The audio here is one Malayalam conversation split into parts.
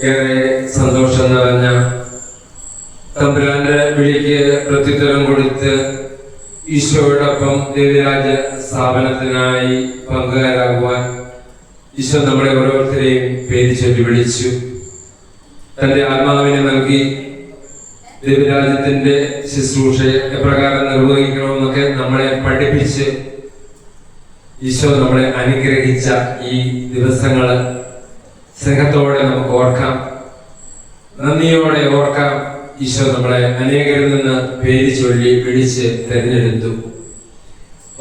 ഏറെ സന്തോഷം നിറഞ്ഞ തമ്പുരാന്റെ വിളിക്ക് പ്രത്യുത്തരം കൊടുത്ത് ഈശോയോടൊപ്പം ദേവിരാജ സ്ഥാപനത്തിനായി പങ്കുകാരാകുവാൻ ഈശോ നമ്മളെ ഓരോരുത്തരെയും പേര് ചൊല്ലി വിളിച്ചു. തന്റെ ആത്മാവിനെ നൽകി ദേവരാജ്യത്തിന്റെ ശുശ്രൂഷയെ എപ്രകാരം നിർവഹിക്കണമെന്നൊക്കെ നമ്മളെ പഠിപ്പിച്ച് ഈശോ നമ്മളെ അനുഗ്രഹിച്ച ഈ ദിവസങ്ങൾ സ്നേഹത്തോടെ നമുക്ക് ഓർക്കാം. നന്ദിയോടെ ഓർക്കാം. ഈശോ നമ്മളെ അനേകരിൽ നിന്ന് പേര് ചൊല്ലി പിടിച്ച് തെരഞ്ഞെടുത്തു.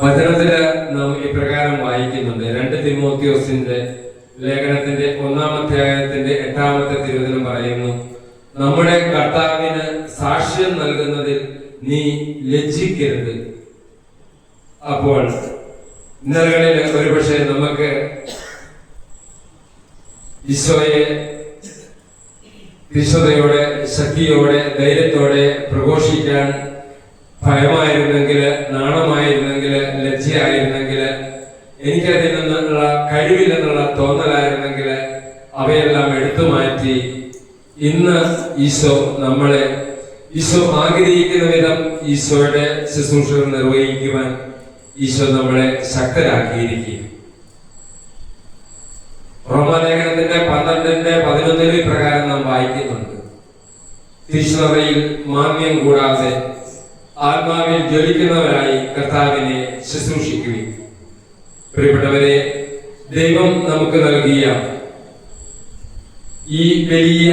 വചനത്തിൽ നാം ഇപ്രകാരം വായിക്കുന്നുണ്ട്. രണ്ട് തിമോത്യോസിന്റെ ലേഖനത്തിന്റെ ഒന്നാമത്തെ ആയത്തിന്റെ എട്ടാമത്തെ തിരുവചനം പറയുന്നു. നമ്മുടെ കർത്താവിന് സാക്ഷ്യം നൽകുന്നതിൽ നീ ലജ്ജിക്കരുത്. അപ്പോൾ ഇന്നലകളിൽ ഒരുപക്ഷെ നമുക്ക് ഈശോയെ വിശ്വതയോടെ ശക്തിയോടെ ധൈര്യത്തോടെ പ്രഘോഷിക്കാൻ ഭയമായിരുന്നെങ്കിൽ നാണമായിരുന്നെങ്കിൽ ലജ്ജയായിരുന്നെങ്കിൽ എനിക്കതിൽ നിന്നുള്ള കഴിവില്ലെന്നുള്ള തോന്നലായിരുന്നെങ്കിൽ അവയെല്ലാം എടുത്തു മാറ്റി ഇന്ന് ഈശോ നമ്മളെ ഈശോ ആഗ്രഹിക്കുന്ന വിധം ഈശോയുടെ ശുശ്രൂഷകൾ നിർവഹിക്കുവാൻ ഈശോ നമ്മളെ ശക്തരാക്കിയിരിക്കും റോമാലേഖനത്തിന്റെ പന്ത്രണ്ടിന്റെ പതിനൊന്നിന് പ്രകാരം നാം വായിക്കുന്നുണ്ട്. തീഷ്ണതയിൽ മാന്യം കൂടാതെ ആത്മാവിൽ ജ്വലിക്കുന്നവരായി കർത്താവിനെ ശുശ്രൂഷിക്കുകയും പ്രിയപ്പെട്ടവരെ ദൈവം നമുക്ക് നൽകിയ ഈ വലിയ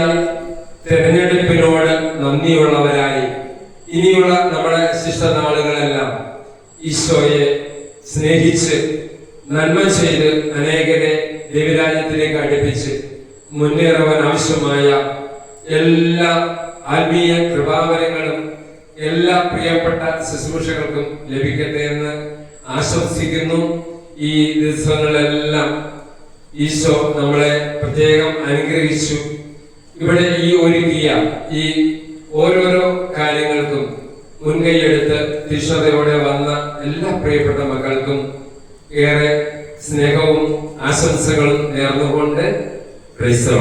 തെരഞ്ഞെടുപ്പിനോട് നന്ദിയുള്ളവരായി ഇനിയുള്ള നമ്മുടെ ശിഷ്ടനാളുകളെല്ലാം ഈശോയെ സ്നേഹിച്ച് നന്മ ചെയ്ത് അനേകരെ ദൈവരാജ്യത്തിലേക്ക് അടുപ്പിച്ച് മുന്നേറുവാൻ ആവശ്യമായ എല്ലാ ആത്മീയ കൃപാവരങ്ങളും എല്ലാ പ്രിയപ്പെട്ട ശുശ്രൂഷകൾക്കും ലഭിക്കട്ടെ എന്ന് ആശംസിക്കുന്നു. ഈ ദിവസങ്ങളെല്ലാം ഈശോ നമ്മളെ പ്രത്യേകം അനുഗ്രഹിച്ചു. ഇവിടെ ഈ ഒരുക്കിയ ഈ ഓരോരോ കാര്യങ്ങൾക്കും മുൻകൈയെടുത്ത് തീഷ്ണതയോടെ വന്ന എല്ലാ പ്രിയപ്പെട്ട മക്കൾക്കും ഏറെ സ്നേഹവും ആശംസകളും നേർന്നുകൊണ്ട് ക്രൈസ്തവ